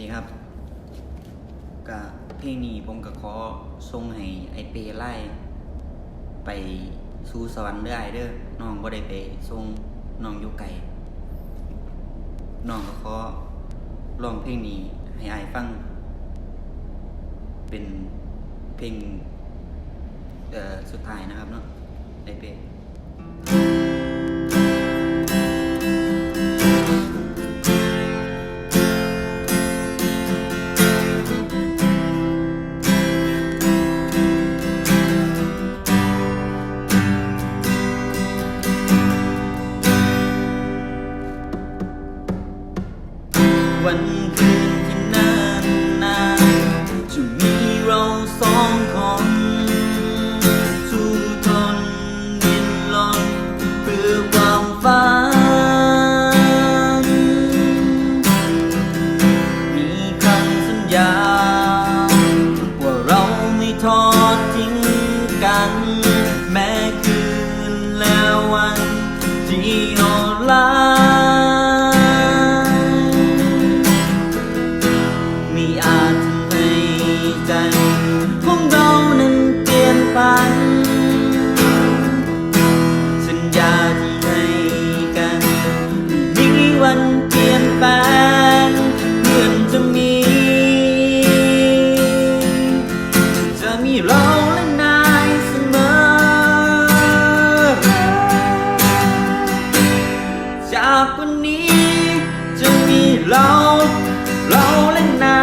ดีครับกะเพลงนี้ผมก็ขอส่งให้ไอเปไล่ไปสู่สวรรค์เด้อไอเด้อน้องบ่ได้ไปส่งน้องอยู่ไกลน้องก็ขอร้องเพลงนี้ให้ไอายฟัง เป็นเพลงเอ่อสุดท้ายนะครับเนาะไอเป ที่โหดร้ายมีอาจทำให้ใจของเรานั้นเปลี่ยนไป สัญญาที่ให้กันไม่วันเปลี่ยนแปลงเหมือนจะมี จะมีเราากวันนี้ จะมีเรา เราและนา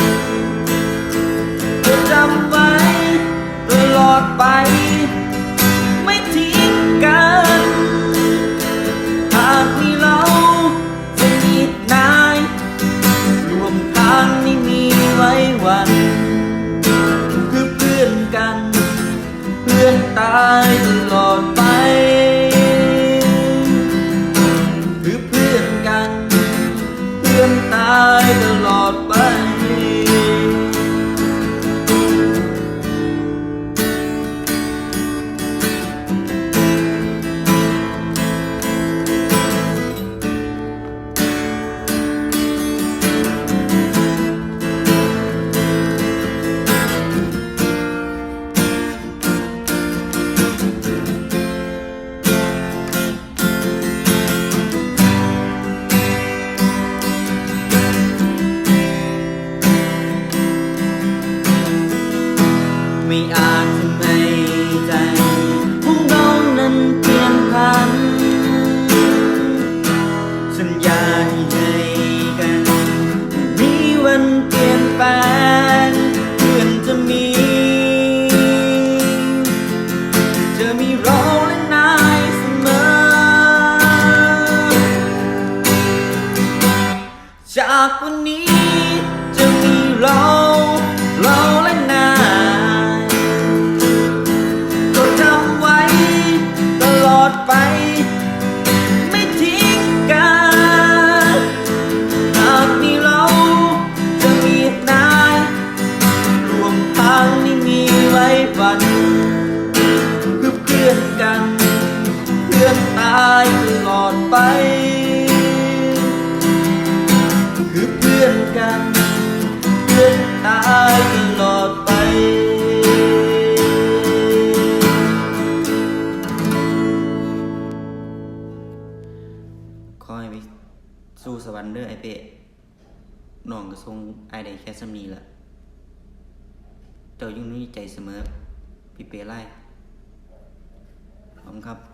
ยจะจำไว้ตลอดไป ไม่ทิ้งกันหากมีเราจะมีนายรวมทางไม่มีไว้วันคือเพื่อนกัน เพื่อนตาย เราเราและนายก็จำไว้ตลอดไป ไม่ทิ้งกันหากมีเราจะมีนายรวมทางไม่มีไว้ฝันคือเพื่อนกัน เพื่อนตายตลอดไป ขอให้ไปสู่สวรรค์เด้อไอเปะน้องก็ทรงไอได้แค่สำนีละเจ้ายุ่งในใจเสมอพี่เปไล่ขอบคุณครับ